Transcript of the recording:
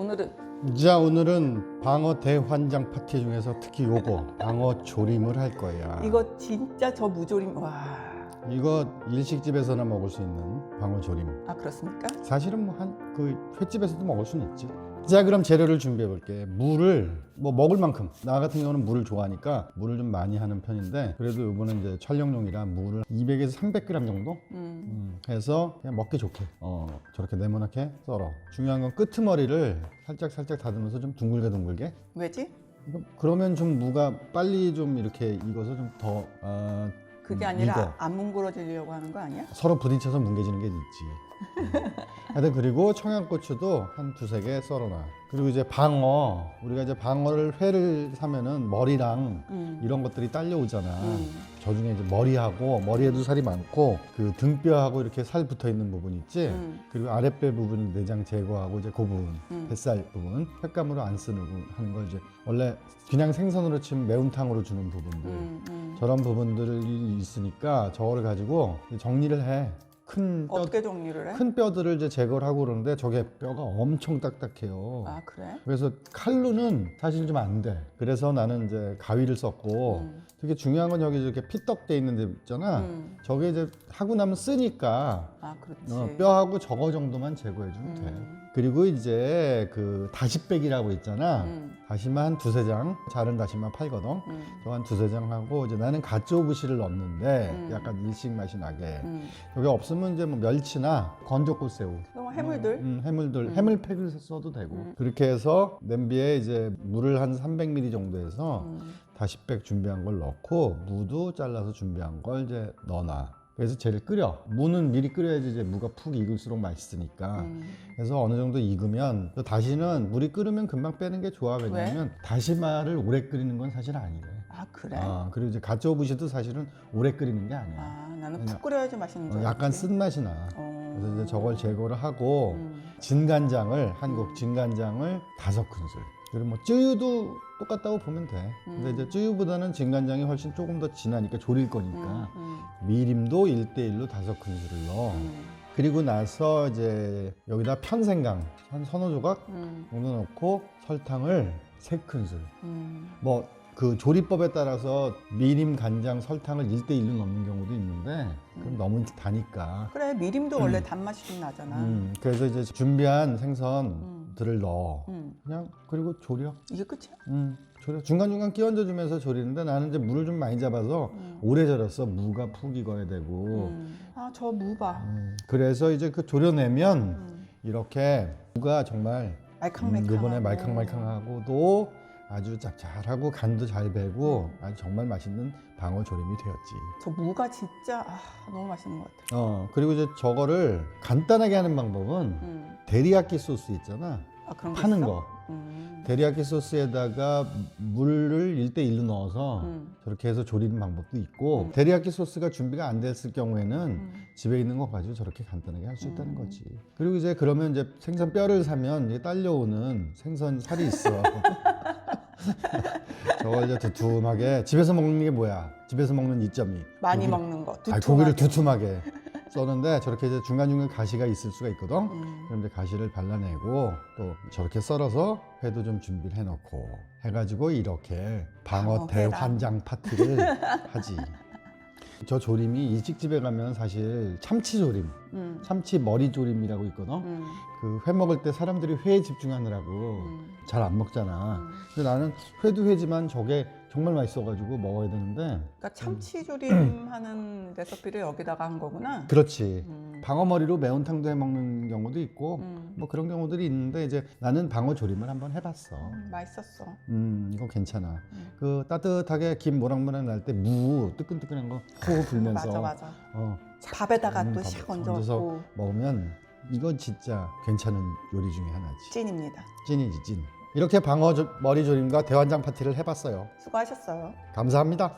오늘은 자 오늘은 방어 대환장 파티 중에서 특히 요거 방어 조림을 할 거야. 이거 진짜 저 무조림 와. 이거 일식집에서나 먹을 수 있는 방어 조림. 아 그렇습니까? 사실은 뭐 한 그 횟집에서도 먹을 수는 있지. 자 그럼 재료를 준비해 볼게. 물을 뭐 먹을 만큼. 나 같은 경우는 물을 좋아하니까 물을 좀 많이 하는 편인데 그래도 이번엔 이제 촬영용이라 물을 200에서 300g 정도 음. 음, 해서 그냥 먹기 좋게 어 저렇게 네모나게 썰어. 중요한 건 끄트머리를 살짝 살짝 다듬어서 좀 둥글게 둥글게. 왜지? 이거 그러면 좀 무가 빨리 좀 이렇게 익어서 좀더 어, 그게 음, 아니라 익어. 안 뭉그러지려고 하는 거 아니야? 서로 부딪혀서 뭉개지는 게 있지. 음. 하여튼 그리고 청양고추도 한 두세 개 썰어놔. 그리고 이제 방어. 우리가 이제 방어를 회를 사면은 머리랑 음. 이런 것들이 딸려오잖아. 음. 저 중에 이제 머리하고 머리에도 살이 많고 그 등뼈하고 이렇게 살 붙어 있는 부분 있지. 음. 그리고 아랫배 부분 내장 제거하고 이제 그 부분 음. 뱃살 부분 횟감으로 안 쓰는 거 하는 거 이제 원래 그냥 생선으로 치면 매운탕으로 주는 부분들 음. 음. 저런 부분들이 있으니까 저거를 가지고 정리를 해. 큰 뼈, 어떻게 정리를 해? 큰 뼈들을 이제 제거를 하고 그러는데 저게 뼈가 엄청 딱딱해요. 아 그래? 그래서 칼로는 사실 좀 안 돼. 그래서 나는 이제 가위를 썼고 음. 되게 중요한 건 여기 이렇게 피떡돼 있는 데 있잖아. 음. 저게 이제 하고 나면 쓰니까 아 그렇지. 어, 뼈하고 저거 정도만 제거해 주면 돼. 음. 그리고 이제 그 다시빼기라고 있잖아. 음. 다시마 한 두세 장, 자른 다시마 팔거든. 음. 저한 두세 장 하고 이제 나는 가쪼부시를 넣는데 음. 약간 일식 맛이 나게. 음. 여기 없으면 이제 뭐 멸치나 건조꽃새우. 또 해물들. 음, 해물들, 음. 해물팩을 써도 되고. 음. 그렇게 해서 냄비에 이제 물을 한 300ml 정도 해서 음. 다시팩 준비한 걸 넣고 무도 잘라서 준비한 걸 이제 넣어놔. 그래서 쟤를 끓여. 무는 미리 끓여야지 이제 무가 푹 익을수록 맛있으니까. 음. 그래서 어느 정도 익으면 또 다시는 물이 끓으면 금방 빼는 게 좋아. 왜냐면 다시마를 오래 끓이는 건 사실 아니래. 아 그래? 아, 그리고 이제 가쪼부시도 사실은 오래 끓이는 게 아니야. 아 나는 푹 끓여야지 맛있는 어, 줄 약간 알았지. 쓴맛이 나. 어. 그래서 이제 저걸 제거를 하고 음. 진간장을 한국 진간장을 다섯 큰술. 그리고 뭐 쯔유도 똑같다고 보면 돼. 근데 음. 이제 쯔유보다는 진간장이 훨씬 조금 더 진하니까 졸일 거니까 음. 미림도 1대1로 다섯 큰술을 넣어. 음. 그리고 나서 이제 여기다 편생강 한 서너 조각 음. 정도 넣고 설탕을 세 큰술. 음. 뭐그 조리법에 따라서 미림, 간장, 설탕을 1대1로 넣는 경우도 있는데 그럼 음. 너무 다니까. 그래 미림도 원래 단맛이 좀 나잖아. 음, 그래서 이제 준비한 음. 생선 들을 넣어. 음. 그냥 그리고 조려. 이게 끝이야? 음, 조려. 중간중간 끼얹어 주면서 조리는데 나는 이제 물을 좀 많이 잡아서 음. 오래 절였어. 무가 푹 익어야 되고. 음. 아 저 무 봐. 음, 그래서 이제 그 조려내면 음. 이렇게 무가 정말 음, 말캉말캉. 이번에 말캉말캉하고도 아주 짭짤하고 간도 잘 배고 음. 아주 정말 맛있는 방어 조림이 되었지. 저 무가 진짜 아, 너무 맛있는 것 같아. 어 그리고 이제 저거를 간단하게 하는 방법은 음. 데리야끼 소스 있잖아. 아 그런 거 파는 있어? 거. 음. 데리야끼 소스에다가 물을 1대1로 넣어서 음. 저렇게 해서 조리는 방법도 있고 음. 데리야끼 소스가 준비가 안 됐을 경우에는 음. 집에 있는 거 가지고 저렇게 간단하게 할 수 있다는 음. 거지. 그리고 이제 그러면 이제 생선 뼈를 사면 이게 딸려오는 생선 살이 있어. 저걸 이제 두툼하게 집에서 먹는 게 뭐야? 집에서 먹는 이점이 많이 고기를- 먹는 거. 아니, 고기를 두툼하게. 두툼하게 써는데 저렇게 이제 중간중간 가시가 있을 수가 있거든. 음. 그럼 이제 가시를 발라내고 또 저렇게 썰어서 회도 좀 준비를 해놓고 해가지고 이렇게 방어 방어 대환장 파티를 하지. 저 조림이 일식집에 가면 사실 참치 조림, 음. 참치 머리 조림이라고 있거든. 음. 그회 먹을 때 사람들이 회에 집중하느라고 음. 잘안 먹잖아. 음. 근데 나는 회도 회지만 저게 정말 맛있어가지고 먹어야 되는데 그러니까 참치 조림 하는 레시피를 여기다가 한 거구나. 그렇지. 음. 방어 머리로 매운탕도 해 먹는 경우도 있고 음. 뭐 그런 경우들이 있는데 이제 나는 방어 조림을 한번 해봤어. 음, 맛있었어. 음 이거 괜찮아. 음. 그 따뜻하게 김 모락모락 날 때 무 뜨끈뜨끈한 거 호호 불면서 맞아 맞아. 어, 밥에다가 음, 또 밥에 샥 얹어서 먹으면 이건 진짜 괜찮은 요리 중에 하나지. 찐입니다. 찐이지 찐. 이렇게 방어 조- 머리 조림과 대환장 파티를 해봤어요. 수고하셨어요. 감사합니다.